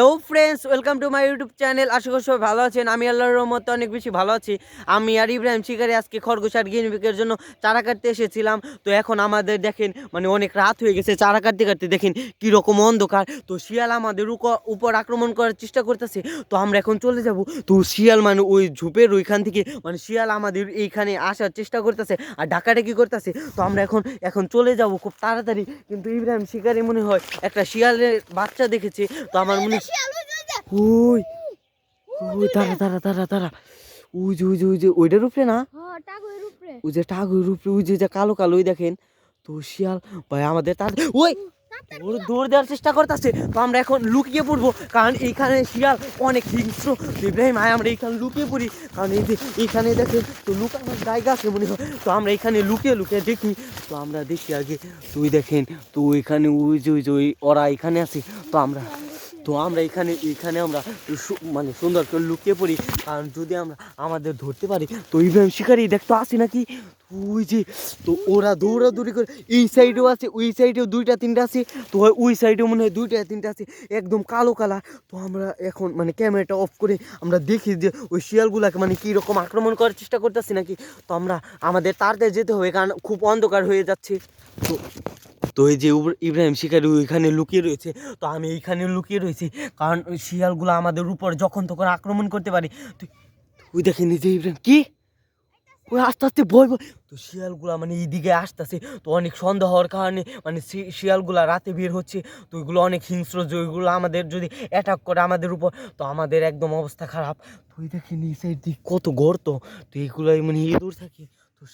Hello friends welcome to my YouTube channel আশা করি সবাই ভালো আছেন। আমি আল্লাহর রহমতে অনেক বেশি ভালো আছি। আমি আর ইব্রাহিম শিকারি আজকে খরগোশ আর গিনবিকের জন্য চারা কাটতে এসেছিলাম। তো এখন আমাদের দেখেন মানে অনেক রাত হয়ে গেছে চারা কাটতে কাটতে দেখেন কীরকম অন্ধকার। তো শিয়াল আমাদের উপর আক্রমণ করার চেষ্টা করতেছে। তো আমরা এখন চলে যাব। তো শিয়াল মানে ওই ঝুপের ওইখান থেকে মানে শিয়াল আমাদের এইখানে আসার চেষ্টা করতেছে। আর ডাকাটা কি করতেছে। তো আমরা এখন এখন চলে যাব খুব তাড়াতাড়ি। কিন্তু ইব্রাহিম শিকারি মনে হয় একটা শিয়ালের বাচ্চা দেখেছে। তো আমার মনে ওই ওই দাঁড়া দাঁড়া দাঁড়া দাঁড়া। ওই যে ওই যে ওই যে ওইটার উপরে না? হ্যাঁ ওই যে টাগুর উপরে ওই যে যে কালো কালো ওই দেখেন। তো শিয়াল ভাই আমাদের তার ওই দৌড় দৌড় দেওয়ার চেষ্টা করতেছে। তো আমরা এখন লুকিয়ে পড়ব কারণ এইখানে শিয়াল অনেক হিংস্র। তো ইব্রাহিম আয় আমরা এইখানে লুকিয়ে পড়ি। কারণ এই যে এইখানে দেখে তো লুকানোর জায়গা আছে মনে হয়। তো আমরা এখানে লুকিয়ে লুকিয়ে দেখি। তো আমরা দেখি আগে। তুই দেখেন তো ওইখানে ওই যে ওই যে ওই ওরা এখানে আছে। তো আমরা তো আমরা এখানে এখানে আমরা মানে সুন্দর করে লুকিয়ে পড়ি। কারণ যদি আমরা আমাদের ধরতে পারি, তো ইব্রাহিম শিকারি দেখতো আসি নাকি? ওই যে, তো ওরা দৌড়াদৌড়ি করে, এই সাইডেও আছে, ওই সাইডেও দুইটা, তিনটা আছে। তো ওই সাইডেও মনে হয় দুইটা, তিনটা আছে, একদম কালো কালা তো আমরা এখন মানে ক্যামেরাটা অফ করে আমরা দেখি যে ওই শিয়ালগুলাকে মানে কীরকম আক্রমণ করার চেষ্টা করতেছি নাকি। তো আমরা আমাদের তাড়াতাড়ি যেতে হবে, কারণ খুব অন্ধকার হয়ে যাচ্ছে। তো তো এই যে ইব্রাহিম শিকারি ওইখানে লুকিয়ে রয়েছে, তো আমি এইখানে লুকিয়ে রয়েছি। কারণ ওই শিয়ালগুলো আমাদের উপর যখন তখন আক্রমণ করতে পারে। তুই তুই দেখেন এই যে ইব্রাহিম, কি? ওই আস্তে আস্তে ভয় ভয় তো শিয়ালগুলা মানে এইদিকে আসতেছে, তো অনেক সন্দেহ হওয়ার কারণে মানে শিয়ালগুলা রাতে বের হচ্ছে। তো ওইগুলো অনেক হিংস্র যে ওইগুলো আমাদের যদি অ্যাটাক করে আমাদের উপর, তো আমাদের একদম অবস্থা খারাপ। তুই দেখেন এই সাইড দিক কত গর্ত, তো এইগুলাই মানে ইঁদুর থাকে।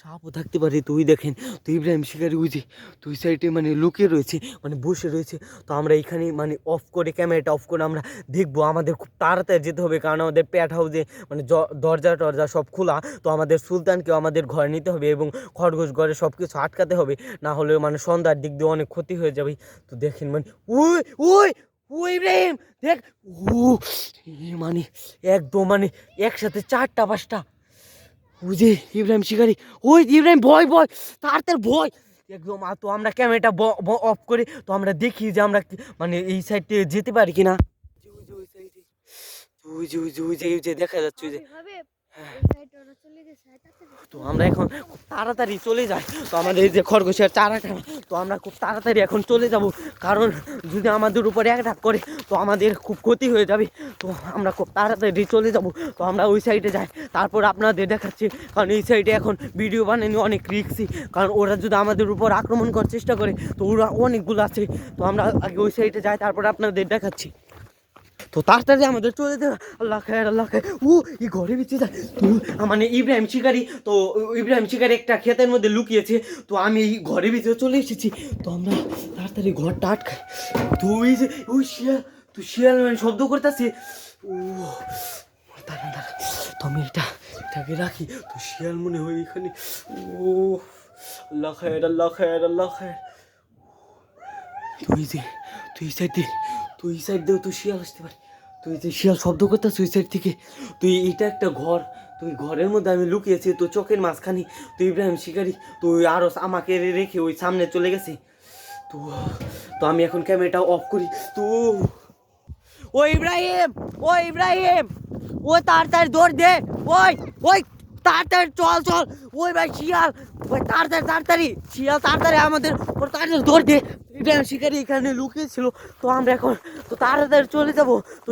সাপও থাকতে পারে তো ওই দেখেন তো ইব্রাহিম শিকারি, ওই যে তো ওই সাইডে মানে লুকিয়ে রয়েছে মানে বসে রয়েছে, তো আমরা এখানে মানে অফ করে ক্যামেরাটা অফ করে আমরা দেখব, আমাদের খুব তাড়াতাড়ি যেতে হবে, কারণ আমাদের প্যাট হাউসে মানে দরজা টরজা সব খোলা, তো আমাদের সুলতানকেও আমাদের ঘরে নিতে হবে এবং খরগোশ ঘরে সব কিছু আটকাতে হবে, না হলে মানে সন্ধ্যার দিক দিয়ে অনেক ক্ষতি হয়ে যাবে, তো দেখেন মানে ওই ওই ওই ইব্রাহিম, দেখ, ও মানে একদম মানে একসাথে চারটা, পাঁচটা ওই যে ইব্রাহিম শিকারি ওই ইব্রাহিম ভয় ভয় তার তার ভয়। একদম আর তো আমরা ক্যামেরাটা অফ করে তো আমরা দেখি যে আমরা মানে এই সাইডে যেতে পারি কিনা। ওই যে ওই যে ওই যে ওই যে দেখা যাচ্ছে ওই যে। হ্যাঁ। তো আমরা এখন তাড়াতাড়ি চলে যাই। তো আমাদের এই যে খরগোশের চারাটা তো আমরা খুব তাড়াতাড়ি এখন চলে যাব। কারণ যদি আমাদের উপরে অ্যাটাক করে, তো আমাদের খুব ক্ষতি হয়ে যাবে। তো আমরা খুব তাড়াতাড়ি চলে যাব। তো আমরা ওই সাইডে যাই। তারপর আপনাদের দেখাচ্ছি। কারণ এই সাইডে এখন ভিডিও বানানো অনেক রিক্সি কারণ ওরা যদি আমাদের উপর আক্রমণ করার চেষ্টা করে, তো ওরা অনেকগুলো আছে। তো আমরা আগে ওই সাইডে যাই, তারপর আপনাদের দেখাচ্ছি। তো তাড়াতাড়ি আমাদের চলে দেবে আল্লাহ খায়ের আল্লাহ খায়ের। ও এই ঘরে বেঁচে যায় তো মানে ইব্রাহিম শিকারি, তো ইব্রাহিম শিকারি একটা ক্ষেতের মধ্যে লুকিয়েছে। তো আমি এই ঘরে ভিতরে চলে এসেছি। তো আমরা তাড়াতাড়ি ঘরটা আটকাই তো ওই যে, ওই শিয়াল, তো শিয়াল মানে শব্দ করতেছে। ও দাঁড়া দাঁড়া তো আমি এটা, এটাকে রাখি। তো শিয়াল মনে হয় এখানে। ও, আল্লাহ খায়ের আল্লাহ খায়ের আল্লাহ খায়ের। তুই যে তুই সাইড দিয়ে তুই সাইড দিয়েও তুই শিয়াল আসতে পারে। তুই যে শিয়াল শব্দ করতেছ ওই সাইড থেকে, তুই এটা একটা ঘর, তুই ঘরের মধ্যে আমি লুকিয়েছি তো চোখের মাঝখানে, তুই ইব্রাহিম শিকারি, তুই আরও আমাকে রেখে ওই সামনে চলে গেছে। তো তো আমি এখন ক্যামেরাটা অফ করি। তো, ও ইব্রাহিম ও ইব্রাহিম, ও তাড়াতাড়ি দৌড় দে, ওই ওই, তাড়াতাড়ি চল চল। ওই ভাই শিয়াল, ওই তাড়াতাড়ি তাড়াতাড়ি, শিয়াল তাড়াতাড়ি আমাদের ওর তাড়াতাড়ি দৌড় দে। ইব্রাহিম শিকারি এখানে লুকিয়েছিল, তো আমরা এখন, তো তাড়াতাড়ি চলে যাব। তো